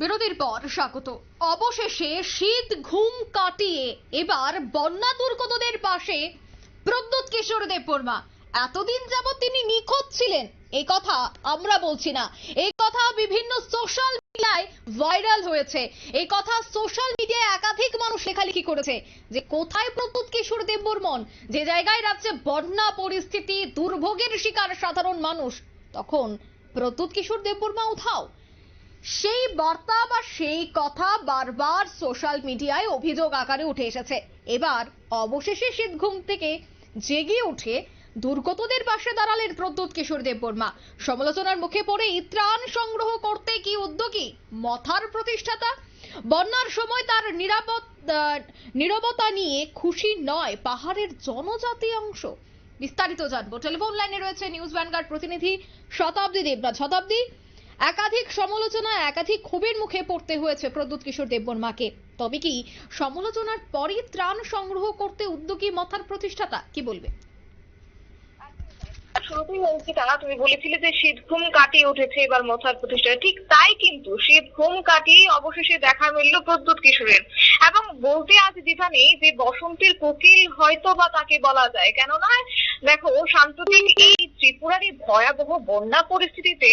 বিরতির পর স্বাগত। অবশেষে শীত ঘুম কাটিয়ে এবার বন্যা দুর্গতদের পাশে প্রদ্যুৎ কিশোর দেববর্মা। এতদিন যাবৎ তিনি নিখোঁজ ছিলেন এই কথা আমরা বলছি না। এই কথা বিভিন্ন সোশ্যাল মিডিয়ায় ভাইরাল হয়েছে। এই কথা সোশ্যাল মিডিয়ায় একাধিক মানুষ লেখালেখি করেছে যে কোথায় প্রদ্যুৎ কিশোর দেববর্মন? যে জায়গায় রাজ্যে বন্যা পরিস্থিতি দুর্ভোগের শিকার সাধারণ মানুষ, তখন প্রদ্যুৎ কিশোর দেববর্মা উঠাও সেই বার্তা বা সেই কথা বারবার সোশ্যাল মিডিয়ায় অভিযোগ আকারে উঠে এসেছে। এবার অবশেষে শীত ঘুম থেকে জেগে উঠে দুর্গতদের পাশে দাঁড়ালেন প্রদ্যুৎ কিশোর দেববর্মা। সমালোচনার মুখে পড়ে ত্রাণ সংগ্রহ করতে কি উদ্যোগী? মথার প্রতিষ্ঠাতা? বন্যার সময় তার নিরাপদ নীরবতা নিয়ে খুশি নয়, পাহাড়ের জনজাতি অংশ। বিস্তারিত জানব। টেলিফোন লাইনে রয়েছে নিউজ ভ্যানগার্ড প্রতিনিধি শতাব্দী দেবনাথ। শতাব্দী একাধিক সমালোচনা, একাধিক ক্ষোভের মুখে পড়তে হয়েছে প্রদ্যুৎ কিশোর দেববর্মাকে। তবে কি সমালোচনার পরই ত্রাণ সংগ্রহ করতে উদ্যোগী মথার প্রতিষ্ঠাতা, কি বলবে? শুরুতেই অঙ্কিতা তুমি বলেছিলে যে শীত ঘুম কাটিয়ে উঠেছে এবার মথার প্রতিষ্ঠা। ঠিক তাই কিন্তু শীত ঘুম কাটিয়ে অবশেষে দেখা মিলল প্রদ্যুৎ কিশোরের। এবং বলতে আজ দ্বিধা নেই যে বসন্তের কোকিল হয়তো বা তাকে বলা যায়। কেননা, দেখো, সাম্প্রতিক এই ত্রিপুরার এই ভয়াবহ বন্যা পরিস্থিতিতে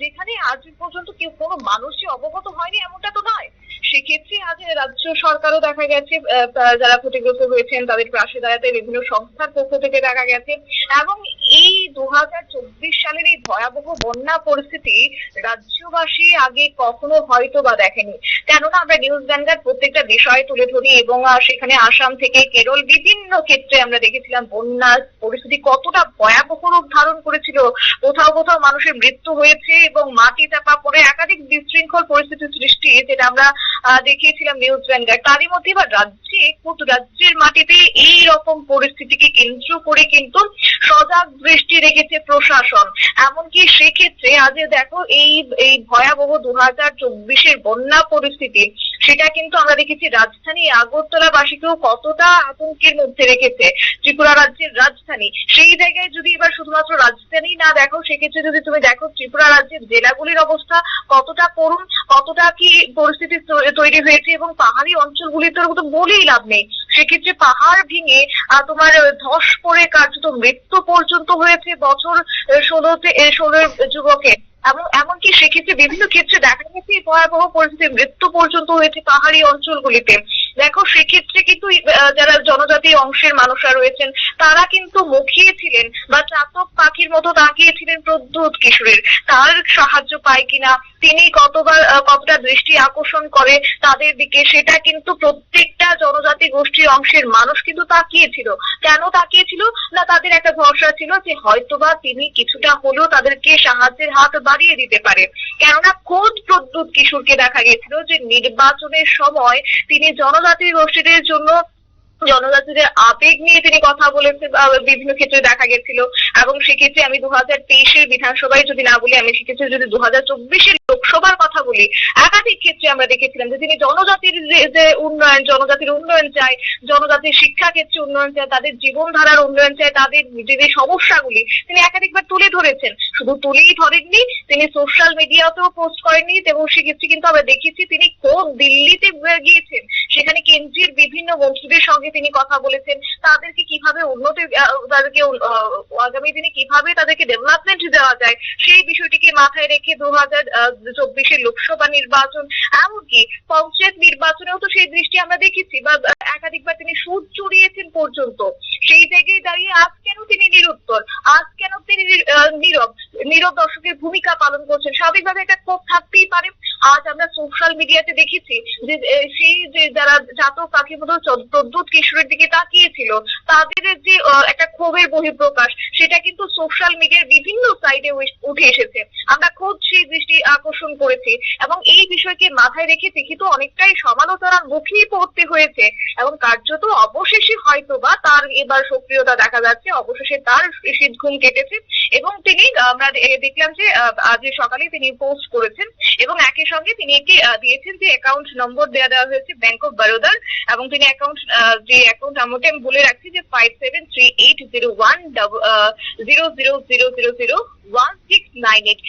যেখানে আজ পর্যন্ত কেউ কোনো মানুষই অবগত হয়নি এমনটা তো নয়। সেক্ষেত্রে আজ রাজ্য সরকারও দেখা গেছে যারা ক্ষতিগ্রস্ত হয়েছেন তাদের পাশে দাঁড়াতে বিভিন্ন সংস্থার পক্ষ থেকে দেখা গেছে। এবং এই দু হাজার চব্বিশ সালের এই ভয়াবহ বন্যা পরিস্থিতি রাজ্যবাসী আগে কখনো হয়তো বা দেখেনি। কেননা আমরা নিউজ ভ্যানগার্ড প্রত্যেকটা বিষয় তুলে ধরি এবং সেখানে আসাম থেকে কেরল বিভিন্ন ক্ষেত্রে আমরা দেখেছিলাম বন্যার পরিস্থিতি কতটা ভয়াবহ রূপ ধারণ করেছিল। কোথাও কোথাও মানুষের মৃত্যু হয়েছে এবং মাটি চাপা পড়ে একাধিক বিশৃঙ্খল পরিস্থিতির সৃষ্টি, যেটা আমরা দেখিয়েছিলাম নিউজ ভ্যানগার্ড তারই মধ্যে এবার রাজ্যে, কোন রাজ্যের মাটিতে এই রকম পরিস্থিতিকে কেন্দ্র করে কিন্তু সজাগ দৃষ্টি রেখেছে প্রশাসন। এমনকি সেক্ষেত্রে আজ দেখো, এই এই ভয়াবহ দু হাজার চব্বিশের বন্যা পরিস্থিতি সেটা কিন্তু আমরা দেখেছি রাজধানী আগরতলাবাসীকেও কতটা আতঙ্কের মধ্যে রেখেছে। ত্রিপুরা রাজ্যের রাজধানী, সেই জায়গায় যদি এবার শুধুমাত্র রাজধানী না দেখো, সেক্ষেত্রে যদি তুমি দেখো ত্রিপুরা রাজ্যের জেলাগুলির অবস্থা কতটা করুন কতটা কি পরিস্থিতি তৈরি হয়েছে এবং পাহাড়ি অঞ্চলগুলিতে তো বলেই লাভ নেই। সেক্ষেত্রে পাহাড় ভেঙে তোমার ধস পড়ে কার্যত মৃত্যু পর্যন্ত হয়েছে বছর ষোলোতে ষোলোর যুবকের। এবং এমনকি সেক্ষেত্রে বিভিন্ন ক্ষেত্রে দেখা গেছে ভয়াবহ পরিস্থিতি মৃত্যু পর্যন্ত হয়েছে পাহাড়ি অঞ্চলগুলিতে। দেখো, সেক্ষেত্রে কিন্তু যারা জনজাতি অংশের মানুষরা রয়েছেন, তারা কিন্তু মুখিয়েছিলেন বা চাতক পাখির মতো তাকিয়েছিলেন প্রদ্যুৎ কিশোরের। তার সাহায্য পায় কিনা, তিনি কতবার কতটা দৃষ্টি আকর্ষণ করে তাদের দিকে, সেটা কিন্তু প্রত্যেকটা জনজাতি গোষ্ঠীর অংশের মানুষ কিন্তু তাকিয়েছিল। কেন তাকিয়েছিল? না, তাদের একটা ভরসা ছিল যে হয়তোবা তিনি কিছুটা হলেও তাদেরকে সাহায্যের হাত বাড়িয়ে দিতে পারে। কেননা খোদ প্রদ্যুৎ কিশোরকে দেখা গেছিল যে নির্বাচনের সময় তিনি জনজাতি গোষ্ঠীদের জন্য জনজাতিদের আবেগ নিয়ে তিনি কথা বলেছেন বিভিন্ন ক্ষেত্রে দেখা গেছিল। এবং সেক্ষেত্রে আমি দু হাজার তেইশের বিধানসভায় যদি না বলি, আমি সেক্ষেত্রে যদি দু হাজার চব্বিশের লোকসভার কথা বলি, একাধিক ক্ষেত্রে আমরা দেখেছিলাম যে তিনি জনজাতির যে- উন্নয়ন, জনজাতির উন্নয়ন চায়, জনজাতির শিক্ষা ক্ষেত্রে উন্নয়ন চায়, তাদের জীবনধারার উন্নয়ন চায়, তাদের যে সমস্যাগুলি তিনি একাধিকবার তুলে ধরেছেন। শুধু তুলেই ধরেননি, তিনি সোশ্যাল মিডিয়াতেও পোস্ট করেননি, এবং সেক্ষেত্রে কিন্তু আমরা দেখেছি তিনি কোন দিল্লিতে গিয়েছেন, সেখানে কেন্দ্রের বিভিন্ন মন্ত্রীদের সঙ্গে তিনি কথা বলেছেন, তাদেরকে কীভাবে উন্নতি তাদেরকে আগামী দিনে কীভাবে তাদেরকে ডেভেলপমেন্ট দেওয়া যায়, সেই বিষয়টিকে মাথায় রেখে দু হাজার চব্বিশের লোকসভা নির্বাচন, এমনকি পঞ্চায়েত নির্বাচনেও তো সেই দৃষ্টি আমরা দেখেছি, বা একাধিকবার তিনি সুদ চড়িয়েছেন পর্যন্ত। সেই জায়গায় দাঁড়িয়ে আজ কেন তিনি নিরুত্তর? আজ কেন তিনি নীরব? নীরব দর্শকের ভূমিকা পালন করছেন? স্বাভাবিকভাবে ক্ষোভ থাকতেই পারে। আজ আমরা সোশ্যাল মিডিয়াতে দেখেছি যে সেই যে যারা জাতক পাখির মতো প্রদ্যুৎ কিশোরের দিকে তাকিয়েছিল, তাদের যে একটা ক্ষোভের বহিঃপ্রকাশ, সেটা কিন্তু সোশ্যাল মিডিয়ার বিভিন্ন সাইডে উঠে এসেছে। আমরা খোঁজ সেই দৃষ্টি আকর্ষণ করেছি এবং এই বিষয়কে মাথায় রেখে লিখিত অনেকটাই সমালোচনার মুখেই পড়তে হয়েছে এবং কার্যত অবশেষে হয়তো বা তার এবার সক্রিয়তা দেখা যাচ্ছে, অবশেষে তার শীত ঘুম কেটেছে এবং তিনি, আমরা দেখলাম যে আজ সকালে তিনি পোস্ট করেছেন এবং একই সঙ্গে তিনি একটি দিয়েছেন যে অ্যাকাউন্ট নম্বর দেওয়া দেওয়া হয়েছে ব্যাংক অফ বরোদার এবং তিনি অ্যাকাউন্ট যে অ্যাকাউন্ট নম্বরটা আমি বলে রাখছি যে five seven three eight zero one zero zero zero zero zero one six nine eight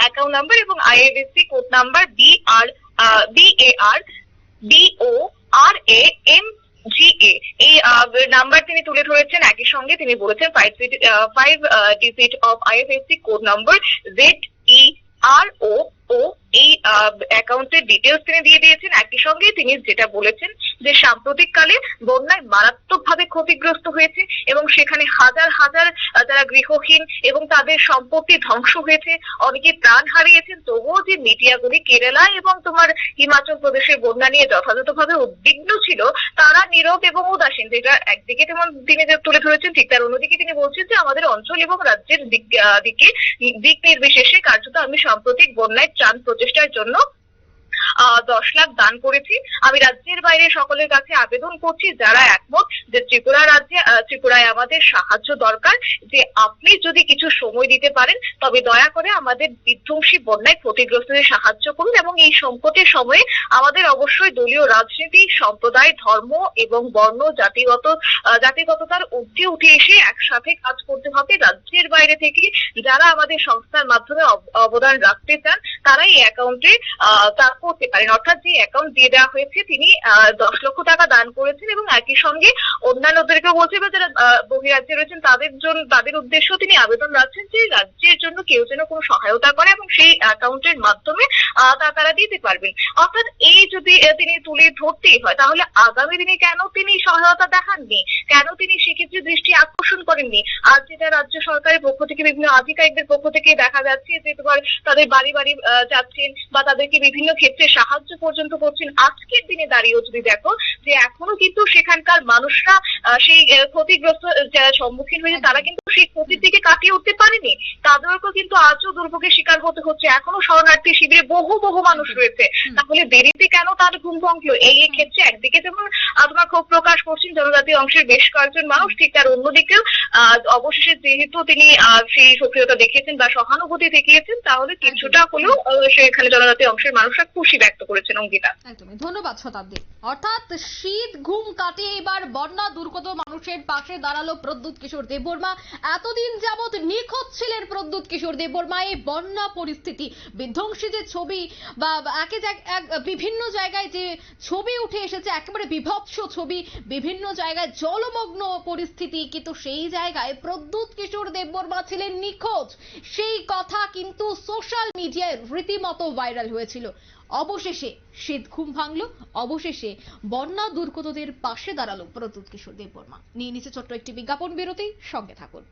account number এবং IFSC code number B R R B O R A M A এই নাম্বার তিনি তুলে ধরেছেন, একই সঙ্গে তিনি বলেছেন five five digit of IFSC code number Z E R O O এই অ্যাকাউন্টের ডিটেলস তিনি দিয়ে দিয়েছেন। একই সঙ্গে তিনি যেটা বলেছেন যে সাম্প্রতিককালে বন্যায় মারাত্মকভাবে ক্ষতিগ্রস্ত হয়েছে এবং সেখানে হাজার হাজার যারা গৃহহীন এবং তাদের সম্পত্তি ধ্বংস হয়েছে। অনেকে প্রাণ হারিয়েছেন। তবুও যে মিডিয়াগুলি কেরালা এবং তোমার হিমাচল প্রদেশের বন্যা নিয়ে যথাযথভাবে উদ্বিগ্ন ছিল, তারা নীরব এবং উদাসীন। যেটা একদিকে যেমন তিনি তুলে ধরেছেন, ঠিক তার অন্যদিকে তিনি বলছেন যে আমাদের অঞ্চল এবং রাজ্যের দিকে দিক নির্বিশেষে কার্যত আমি সাম্প্রতিক বন্যায় ত্রাণ প্রচেষ্টার জন্য দশ লাখ দান করেছি। আমি রাজ্যের বাইরে সকলের কাছে আবেদন করছি, যারা একমত যে ত্রিপুরা রাজ্যে ত্রিপুরায় আমাদের সাহায্য দরকার, যে আপনি যদি কিছু সময় দিতে পারেন, তবে দয়া করে আমাদের বিধ্বংসী বন্যায় ক্ষতিগ্রস্তদের সাহায্য করুন এবং এই সংকটের সময়ে আমাদের অবশ্যই দলীয় রাজনীতি, সম্প্রদায়, ধর্ম এবং বর্ণ, জাতিগত জাতিগততার ঊর্ধ্বে উঠে এসে একসাথে কাজ করতে হবে। রাজ্যের বাইরে থেকে যারা আমাদের সংস্থার মাধ্যমে অব- অবদান রাখতে চান, তারাই অ্যাকাউন্টে তা করতে পারেন। অর্থাৎ যে অ্যাকাউন্ট দিয়ে দেওয়া হয়েছে, তিনি দশ লক্ষ টাকা দান করেছেন এবং একই সঙ্গে অন্যান্যদেরকেও বলছে বা যারা বহিরাজ্যে রয়েছেন, তাদের জন্য তাদের উদ্দেশ্য তিনি আবেদন রাখছেন যে রাজ্যের জন্য কেউ যেন কোনো সহায়তা করে এবং সেই অ্যাকাউন্টের মাধ্যমে তা তারা দিতে পারবেন। অর্থাৎ এই যদি তিনি তুলে ধরতেই হয়, তাহলে আগামী দিনে কেন তিনি সহায়তা দেখাননি? কেন তিনি সেক্ষেত্রে দৃষ্টি আকর্ষণ করেননি? আর যেটা রাজ্য সরকারের পক্ষ থেকে, বিভিন্ন আধিকারিকদের পক্ষ থেকে দেখা যাচ্ছে যে তোমার তাদের বাড়ি বাড়ি যাচ্ছেন বা তাদেরকে বিভিন্ন ক্ষেত্রে সাহায্য পর্যন্ত করছেন আজকের দিনে দাঁড়িয়েও যদি দেখো যে এখনও কিন্তু সেখানকার মানুষরা সেই ক্ষতিগ্রস্ত যারা সম্মুখীন হয়েছে তারা কিন্তু সেই ক্ষতির দিকে কাটিয়ে উঠতে পারেনি। তাদেরকেও কিন্তু আজও দুর্ভোগের শিকার হতে হচ্ছে। এখনও শরণার্থী শিবিরে বহু বহু মানুষ রয়েছে। তাহলে দেরিতে কেন তার ঘুম ভাঙলো? এই ক্ষেত্রে একদিকে যেমন তোমার ক্ষোভ প্রকাশ করছেন জনজাতি অংশের বেশ কয়েকজন মানুষ ঠিক তার অন্যদিকেও আহ, অবশেষে যেহেতু তিনি আহ, সেই সক্রিয়তা দেখিয়েছেন বা সহানুভূতি দেখিয়েছেন তাহলে কিছুটা হলেও সেখানে জনজাতি অংশের মানুষরা খুশি। ব্যক্ত করেছেন অঙ্কিতা। একদমই। ধন্যবাদ শতাব্দী। অর্থাৎ শীত, ঘুম কাটিয়ে এবার বন্যা, দুর্গত মানুষের পাশে দাঁড়াল প্রদ্যুৎ কিশোর দেববর্মা। এতদিন যাবৎ নিখোঁজ ছিলেন প্রদ্যুৎ কিশোর দেববর্মা। এই বন্যা পরিস্থিতি, বিধ্বংসী যে ছবি বা এক বিভিন্ন জায়গায় যে ছবি উঠে এসেছে, একেবারে বিভৎস ছবি, বিভিন্ন জায়গায় জলমগ্ন পরিস্থিতি, কিন্তু সেই জায়গায় প্রদ্যুৎ কিশোর দেববর্মা ছিলেন নিখোঁজ। সেই কথা কিন্তু সোশ্যাল মিডিয়ায় রীতিমতো ভাইরাল হয়েছিল। অবশেষে শীত ঘুম ভাঙল, অবশেষে বন্যা দুর্গতদের পাশে দাঁড়াল প্রদ্যুৎ কিশোর দেববর্মা নিয়ে নিচে ছোট্ট একটি বিজ্ঞাপন বিরতি সঙ্গে থাকুন।